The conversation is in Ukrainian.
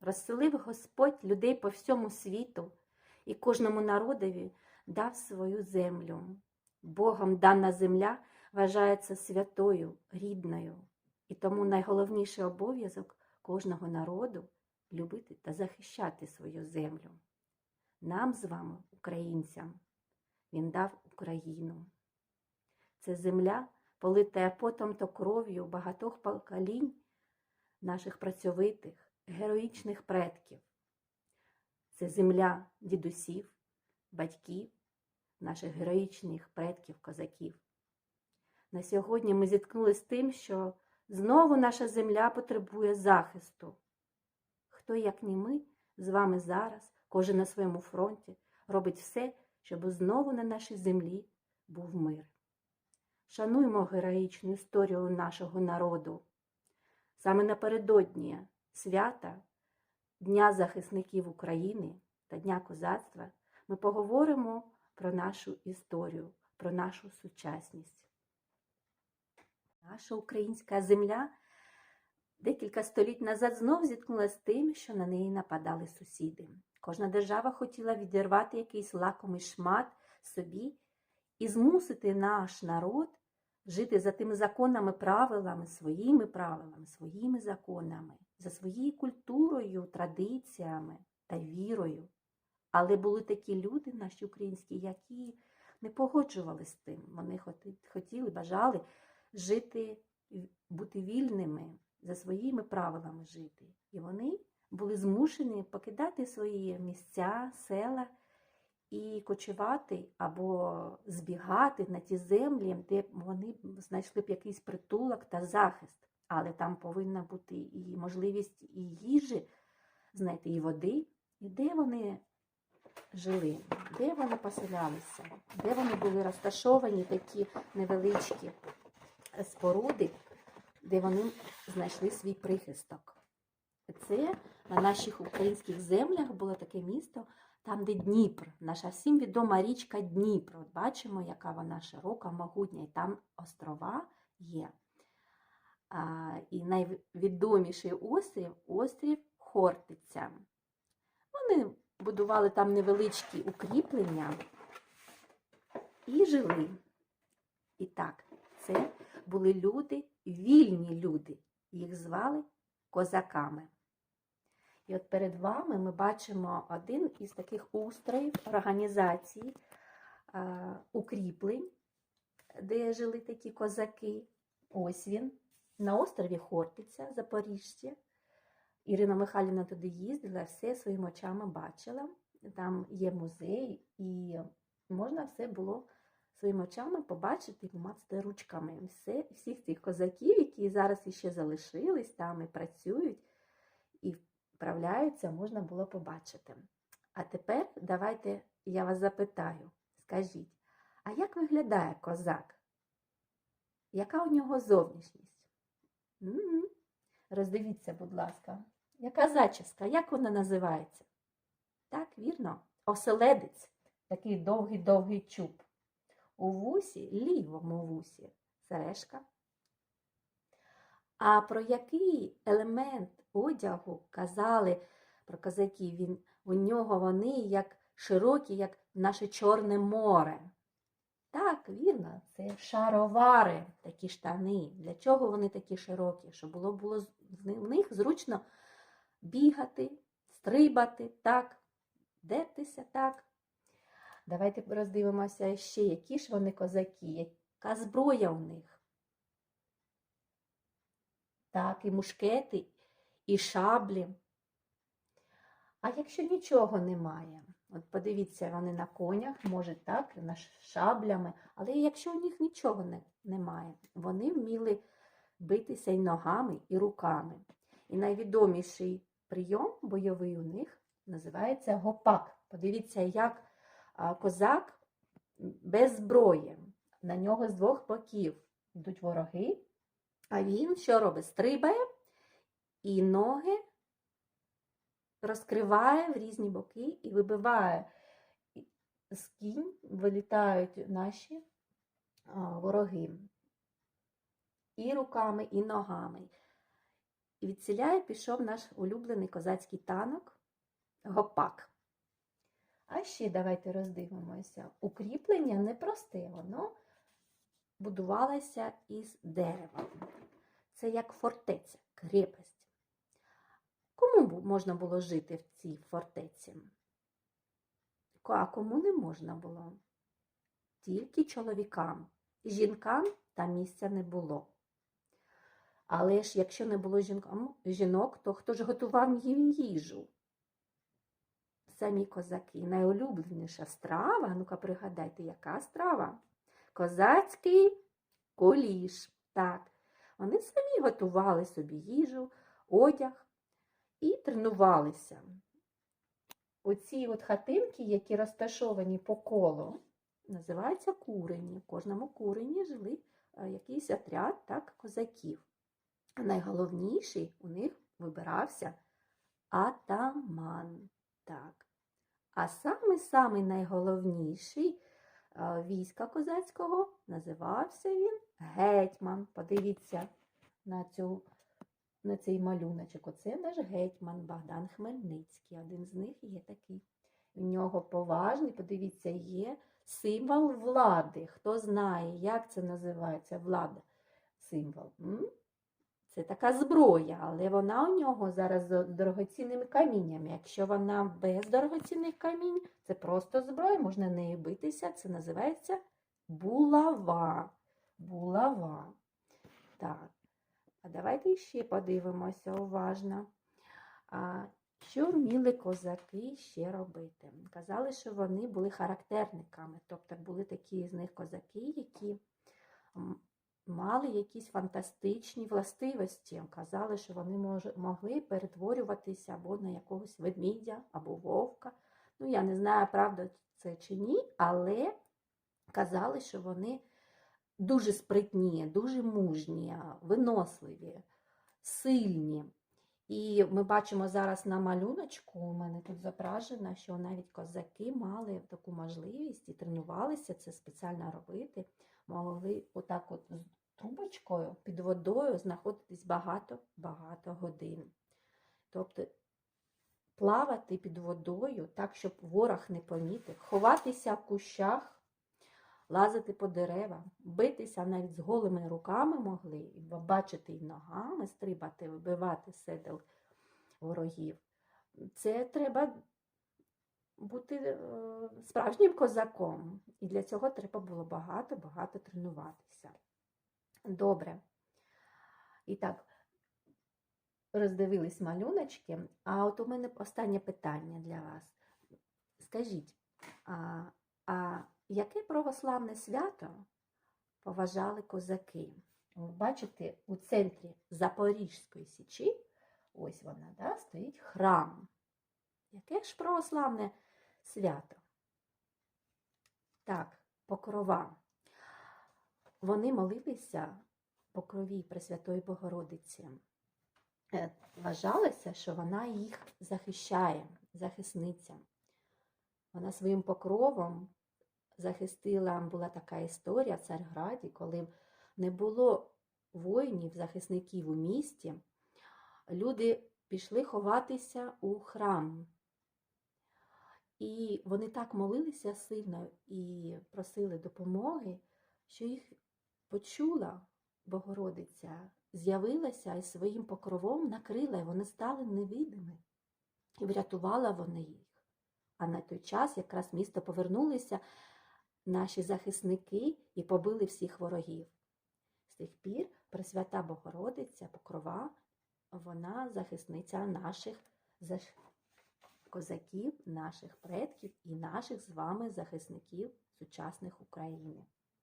розселив Господь людей по всьому світу і кожному народові дав свою землю. Богом дана земля вважається святою, рідною, і тому найголовніший обов'язок кожного народу любити та захищати свою землю. Нам з вами, українцям, він дав Україну. Це земля, полита потом та кров'ю багатьох поколінь наших працьовитих, героїчних предків. Це земля дідусів, батьків, наших героїчних предків, козаків. На сьогодні ми зіткнулися з тим, що знову наша земля потребує захисту. Хто, як не ми, з вами зараз, кожен на своєму фронті, робить все, щоб знову на нашій землі був мир. Шануймо героїчну історію нашого народу. Саме напередодні свята Дня захисників України та Дня козацтва ми поговоримо про нашу історію, про нашу сучасність. Наша українська земля декілька століть назад знов зіткнулася з тим, що на неї нападали сусіди. Кожна держава хотіла відірвати якийсь лакомий шмат собі і змусити наш народ жити за тими законами, правилами, своїми правилами, своїми законами, за своєю культурою, традиціями та вірою. Але були такі люди, наші українські, які не погоджувалися з тим. Вони хотіли, бажали жити, бути вільними, за своїми правилами жити. І вони були змушені покидати свої місця, села і кочувати або збігати на ті землі, де вони знайшли б якийсь притулок та захист. Але там повинна бути і можливість і їжі, знаєте, і води. І де вони жили, де вони поселялися, де вони були розташовані такі невеличкі споруди, де вони знайшли свій прихисток. Це на наших українських землях було таке місто, там, де Дніпр, наша всім відома річка Дніпр. От бачимо, яка вона широка, могутня, і там острова є. А, і найвідоміший острів острів Хортиця. Вони будували там невеличкі укріплення і жили. І так, це були люди, вільні люди. Їх звали козаками. І от перед вами ми бачимо один із таких устроїв організацій а, укріплень, де жили такі козаки. Ось він. На острові Хортиця, Запоріжжя. Ірина Михайлівна туди їздила, все своїми очами бачила. Там є музей, і можна все було своїми очами побачити і помацати ручками. Все, всіх цих козаків, які зараз іще залишились там і працюють, і вправляються, можна було побачити. А тепер давайте я вас запитаю, скажіть, а як виглядає козак? Яка у нього зовнішність? М-м. Роздивіться, будь ласка, яка зачіска, як вона називається? Так, вірно, оселедець, такий довгий-довгий чуб. У вусі, лівому вусі, сережка. А про який елемент одягу казали про козаків? Він, у нього вони як широкі, як наше Чорне море. Так, вірно, це шаровари, такі штани. Для чого вони такі широкі? Щоб було, було в них зручно бігати, стрибати, так, дертися, так. Давайте роздивимося ще, які ж вони козаки, яка зброя у них. Так, і мушкети, і шаблі. А якщо нічого немає, от подивіться, вони на конях, може так, на шаблями, але якщо у них нічого не, немає, вони вміли битися і ногами, і руками. І найвідоміший прийом бойовий у них називається гопак. Подивіться, як козак без зброї. На нього з двох боків йдуть вороги, а він що робить? Стрибає і ноги розкриває в різні боки і вибиває. З кінь вилітають наші вороги. І руками, і ногами. І від ціля пішов наш улюблений козацький танок Гопак. А ще давайте роздивимося. Укріплення непросте, воно будувалося із дерева. Це як фортеця, крепость. Кому можна було жити в цій фортеці? А кому не можна було? Тільки чоловікам. Жінкам там місця не було. Але ж якщо не було жінок, то хто ж готував їм їжу? Самі козаки. Найулюбленіша страва, ну-ка пригадайте, яка страва? Козацький куліш. Так. Вони самі готували собі їжу, одяг і тренувалися. Оці от хатинки, які розташовані по колу, називаються курені. В кожному курені жили е, якийсь отряд так, козаків. А найголовніший у них вибирався атаман. Так. А саме-саме найголовніший е, війська козацького називався він гетьман. Подивіться на, цю, на цей малюночок. Оце наш гетьман Богдан Хмельницький. Один з них є такий. У нього поважний, подивіться, є символ влади. Хто знає, як це називається влада? Символ. М? Це така зброя, але вона у нього зараз з дорогоцінними каміннями. Якщо вона без дорогоцінних камінь, це просто зброя, можна нею битися. Це називається булава. Булава. Так. А давайте ще подивимося уважно. А, що вміли козаки ще робити? Казали, що вони були характерниками, тобто були такі з них козаки, які мали якісь фантастичні властивості. Казали, що вони мож- могли перетворюватися або на якогось ведмідя, або вовка. Ну, я не знаю, правда це чи ні, але казали, що вони дуже спритні, дуже мужні, виносливі, сильні. І ми бачимо зараз на малюночку, у мене тут зображено, що навіть козаки мали таку можливість і тренувалися це спеціально робити, могли отак от з трубочкою під водою знаходитись багато-багато годин. Тобто плавати під водою так, щоб ворог не помітив, ховатися в кущах, лазити по деревам, битися навіть з голими руками могли, бачити і ногами, стрибати, вибивати седел ворогів. Це треба бути е, справжнім козаком. І для цього треба було багато-багато тренуватися. Добре. І так, роздивились малюночки. А от у мене останнє питання для вас. Скажіть, а, а яке православне свято поважали козаки? Бачите, у центрі Запорізької січі, ось вона, да, стоїть храм. Яке ж православне свято? Так, покрова. Вони молилися покрові Пресвятої Богородиці. Е, Вважалося, що вона їх захищає, захисниця. Вона своїм покровом захистила, була така історія в Царграді, коли не було воїнів, захисників у місті, люди пішли ховатися у храм. І вони так молилися сильно і просили допомоги, що їх почула Богородиця, з'явилася і своїм покровом накрила, і вони стали невидимі. І врятувала вони їх. А на той час якраз місто повернулися наші захисники і побили всіх ворогів. З тих пір Пресвята Богородиця, покрова, вона захисниця наших козаків, наших предків і наших з вами захисників сучасних України.